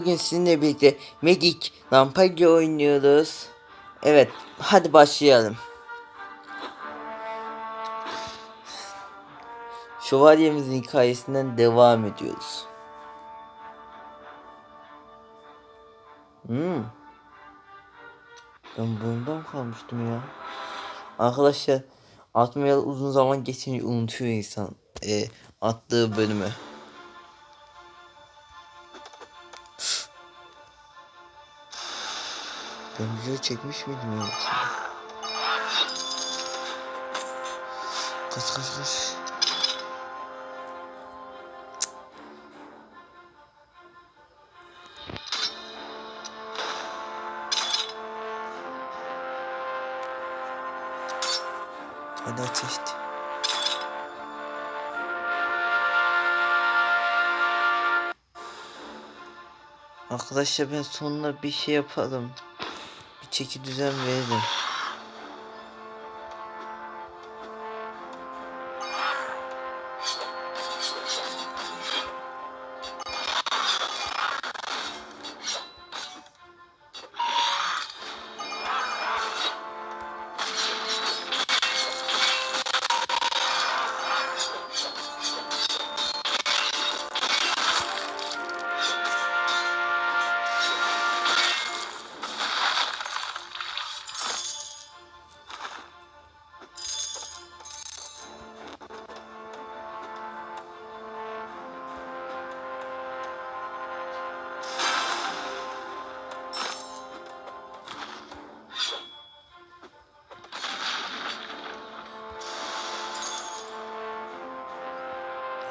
Bugün sizinle birlikte Medic Lampage oynuyoruz. Evet, hadi başlayalım. Şövalyemizin hikayesinden devam ediyoruz. Hmm. Ben bundan kalmıştım ya. Arkadaşlar atmayalı uzun zaman geçince unutuyor insan e, attığı bölümü. Ben video çekmiş miydim ya? Kaç kaç kaç. Hadi aç işte. Arkadaşlar ben sonuna bir şey yapalım. Çeki düzen verelim.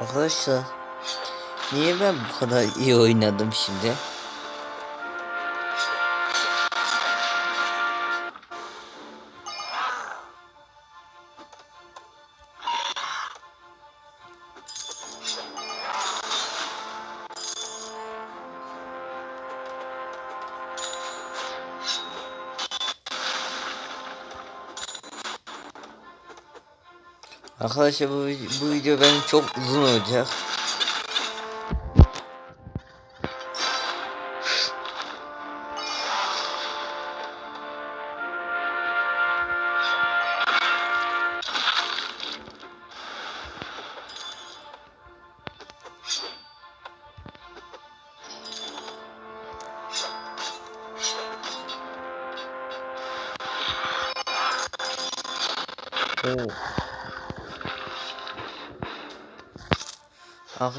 Arkadaşlar niye ben bu kadar iyi oynadım şimdi? Arkadaşlar bu, bu video benim çok uzun olacak.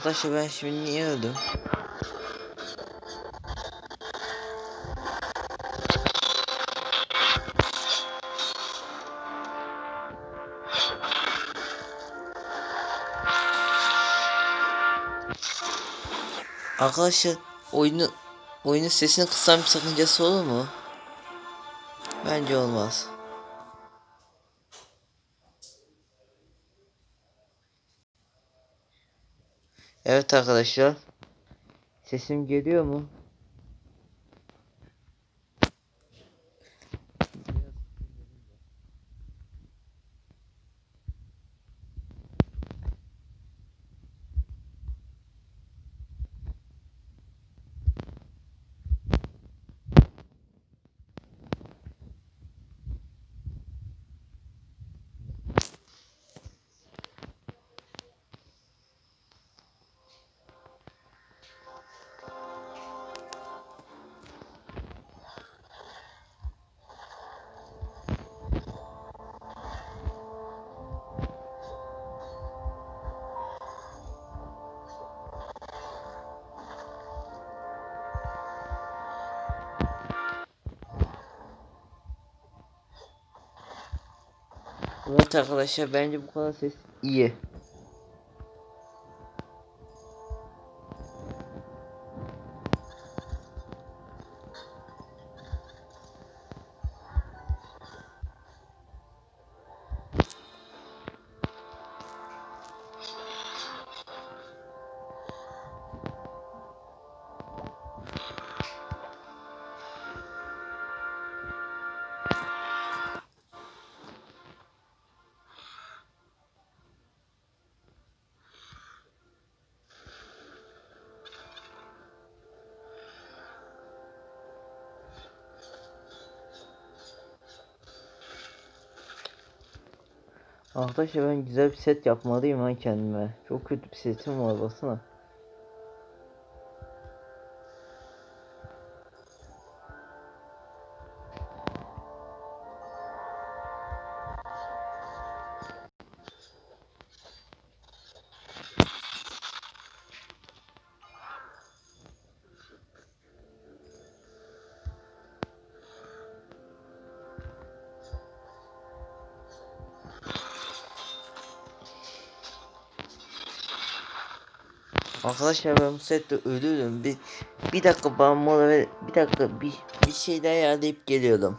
Arkadaşlar ben şimdi niye öldüm? Arkadaşlar oyunu oyunun sesini kısan bir sakıncası olur mu? Bence olmaz. Evet arkadaşlar. Sesim geliyor mu? Evet arkadaşlar bence bu kadar ses iyi. Arkadaşlar ben güzel bir set yapmalıyım ha kendime. Çok kötü bir setim var baksana. Arkadaşlar ben bu sette ölürüm. Bir, bir dakika bana mola ver. Bir dakika bir, bir şeyler ayarlayıp geliyorum.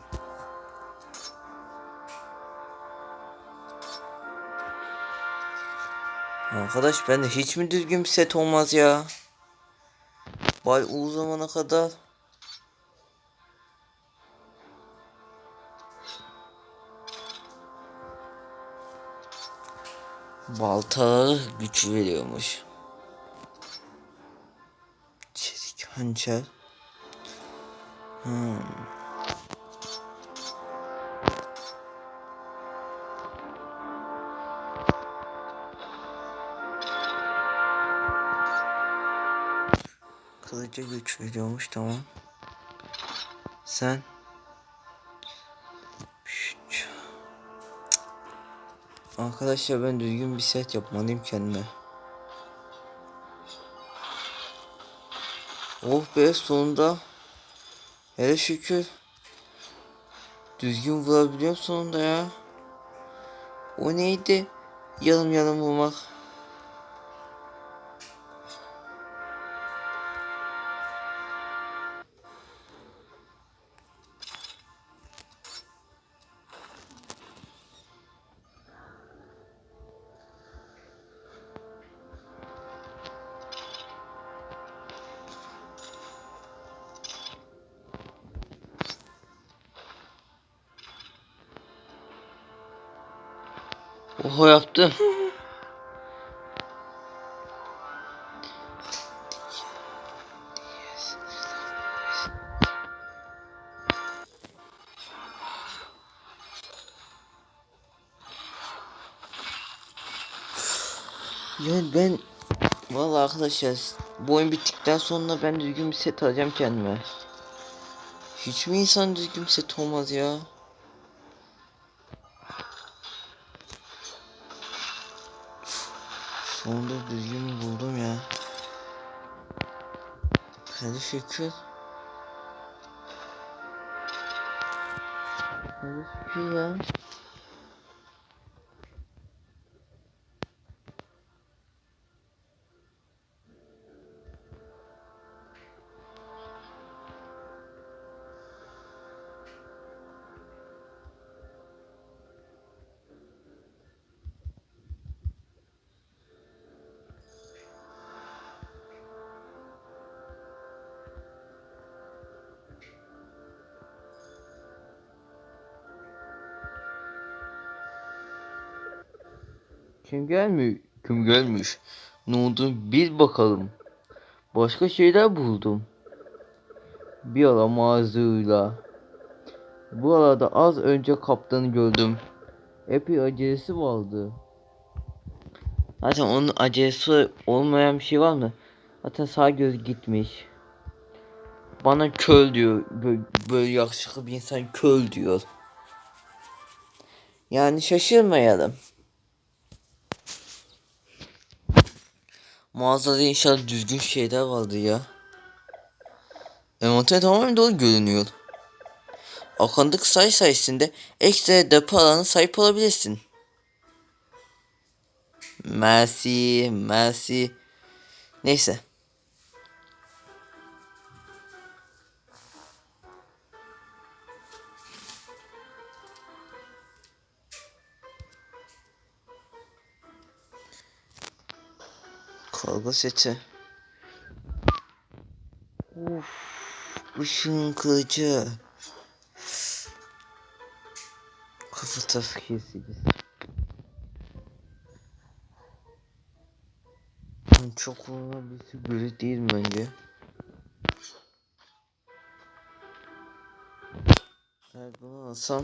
Arkadaş bende hiç mi düzgün bir set olmaz ya? Vay o zamana kadar. Baltaları güç veriyormuş. Hançer. Hmm. Kılıca güç veriyormuş tamam. Sen. Arkadaşlar ben düzgün bir set yapmalıyım kendime. Oh be sonunda. Hele şükür. Düzgün vurabiliyorum sonunda ya. O neydi? Yarım yarım vurmak. Oho yaptım. Yani ben Vallahi arkadaşlar bu oyun bittikten sonra ben düzgün bir set alacağım kendime. Hiç mi insan düzgün bir set olmaz ya? Sonunda düzgün buldum ya. Hadi şükür. Hadi şükür ya. Kim gelmiyor? Kim gelmiş? Ne oldu? Bir bakalım. Başka şeyler buldum. Bir ara mağazıyla. Bu arada az önce kaptanı gördüm. Epey acelesi vardı. Zaten onun acelesi olmayan bir şey var mı? Zaten sağ göz gitmiş. Bana köl diyor. Böyle, böyle yakışıklı bir insan köl diyor. Yani şaşırmayalım. Mağazada inşallah düzgün şeyler vardı ya. Envanter tamamen dolu görünüyor. Akandaki sayı sayesinde ekstra depo alanı sahip olabilirsin. Merci, merci. Neyse. Kargo seti. Uf, ışın kılıcı. Kafatası kesici. Çok olabilir böyle değil bence. Eğer bunu alsam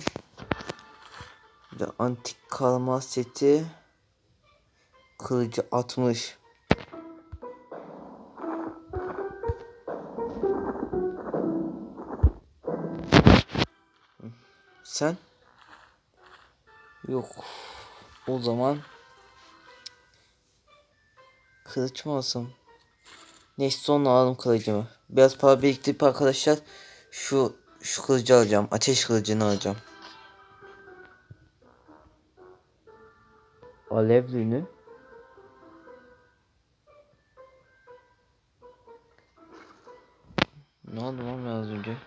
Bir de antik kalma seti. Kılıcı 60. Sen? Yok. O zaman kılıç mı alsam? Neyse sonra alalım kılıcımı. Biraz para biriktirip arkadaşlar şu şu kılıcı alacağım. Ateş kılıcını alacağım. Alevlünü. Ne oldu lan az önce?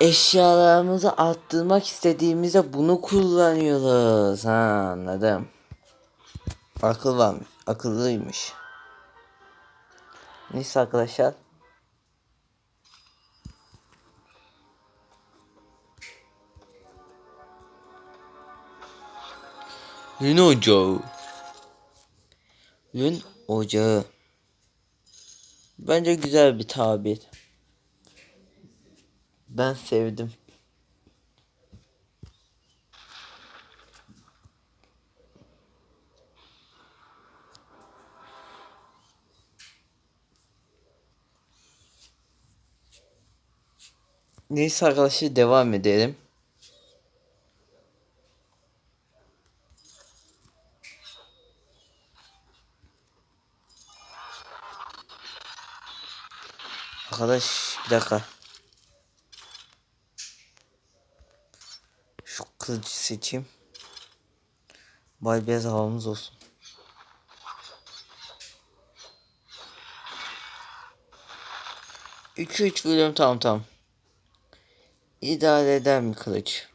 Eşyalarımızı arttırmak istediğimizde bunu kullanıyoruz. Ha anladım. Akıl varmış. Akıllıymış. Neyse arkadaşlar. Yün ocağı. Yün ocağı. Bence güzel bir tabir. Ben sevdim. Neyse arkadaşlar devam edelim. Arkadaş bir dakika. Şu kılıcı seçeyim. Bay beyaz havamız olsun. Üç üç bölüm tamam tamam. İdare eder mi kılıç?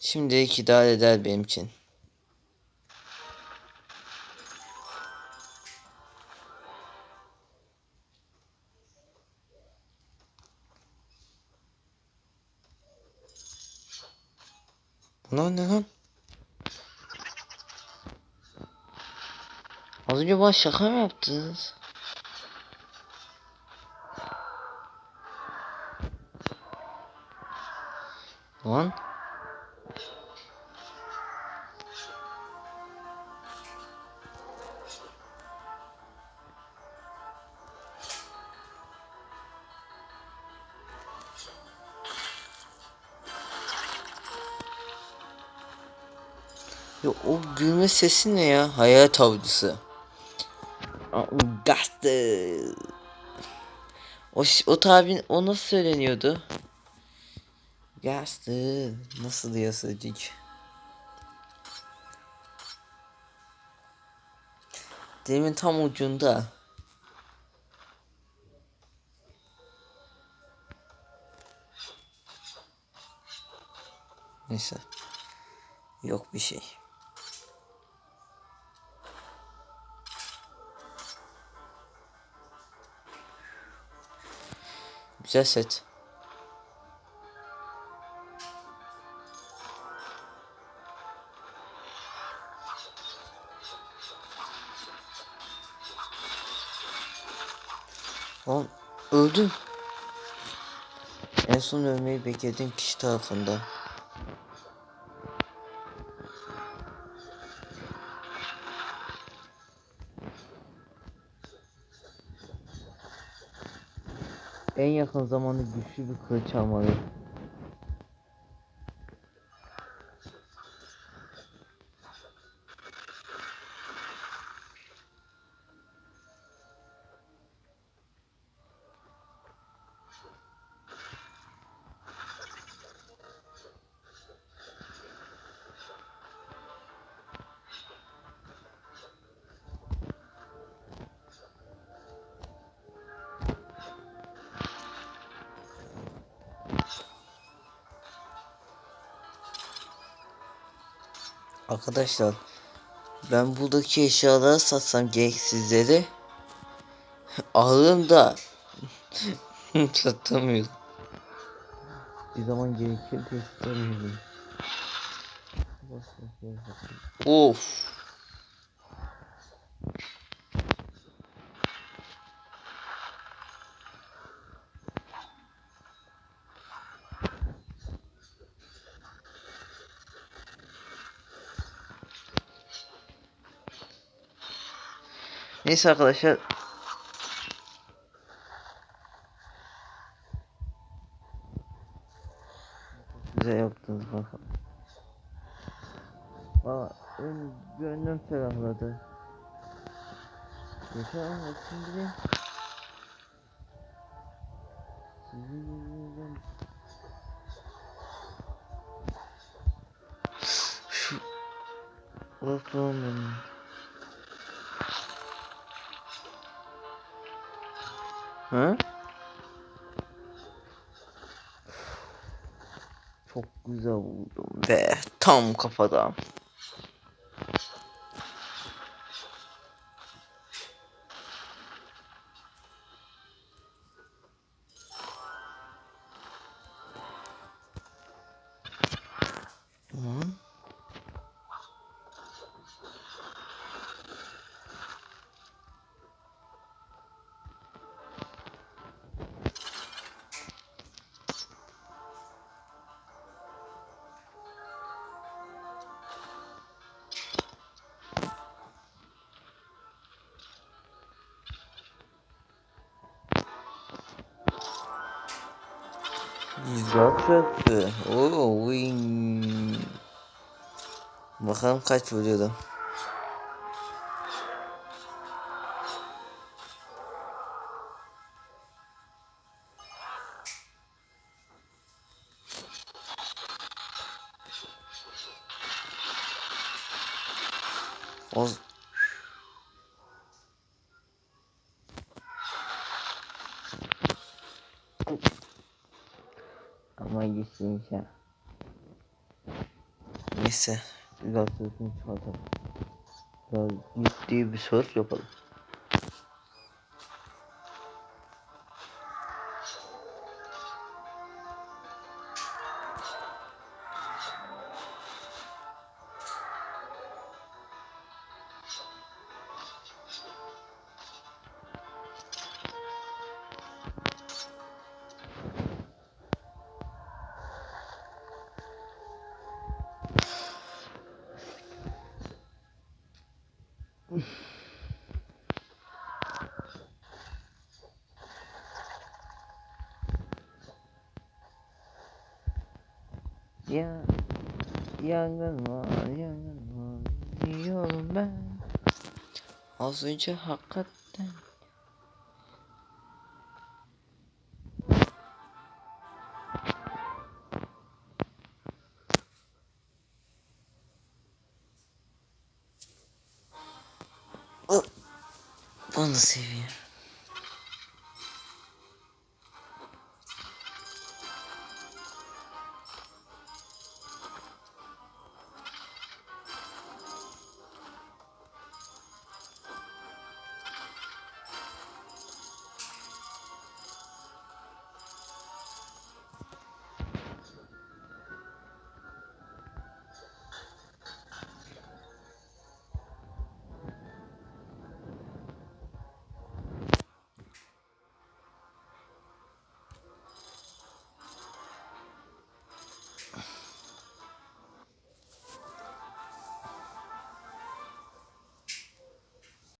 Şimdilik idare eder benim için. Lan ne lan? Az önce bana şaka mı yaptınız? Lan? O gülme sesi ne ya? Hayat avcısı. Gastı. O, o tabin o nasıl söyleniyordu? Gastı. Nasıl sözcük? Dilimin tam ucunda. Neyse. Yok bir şey. Güzel set. Lan öldüm. En son ölmeyi beklediğim kişi tarafından. En yakın zamanda güçlü bir kılıç almalıyım. Arkadaşlar ben buradaki eşyaları satsam gereksizleri alırım da satamıyorum. Bir zaman gerekir diye satamıyorum. Of. Neyse arkadaşlar. Güzel yaptınız bakalım. Valla gönlüm ferahladı. Ama şimdi Tam kafada. 106 yaptı. Oo, win. Bakalım kaç vuruyordum. Ya. Neyse. Biraz sözünü çıkartalım. Biraz ciddi bir söz yapalım. Ya yangın var yangın var diyorum ben. Az önce hakikaten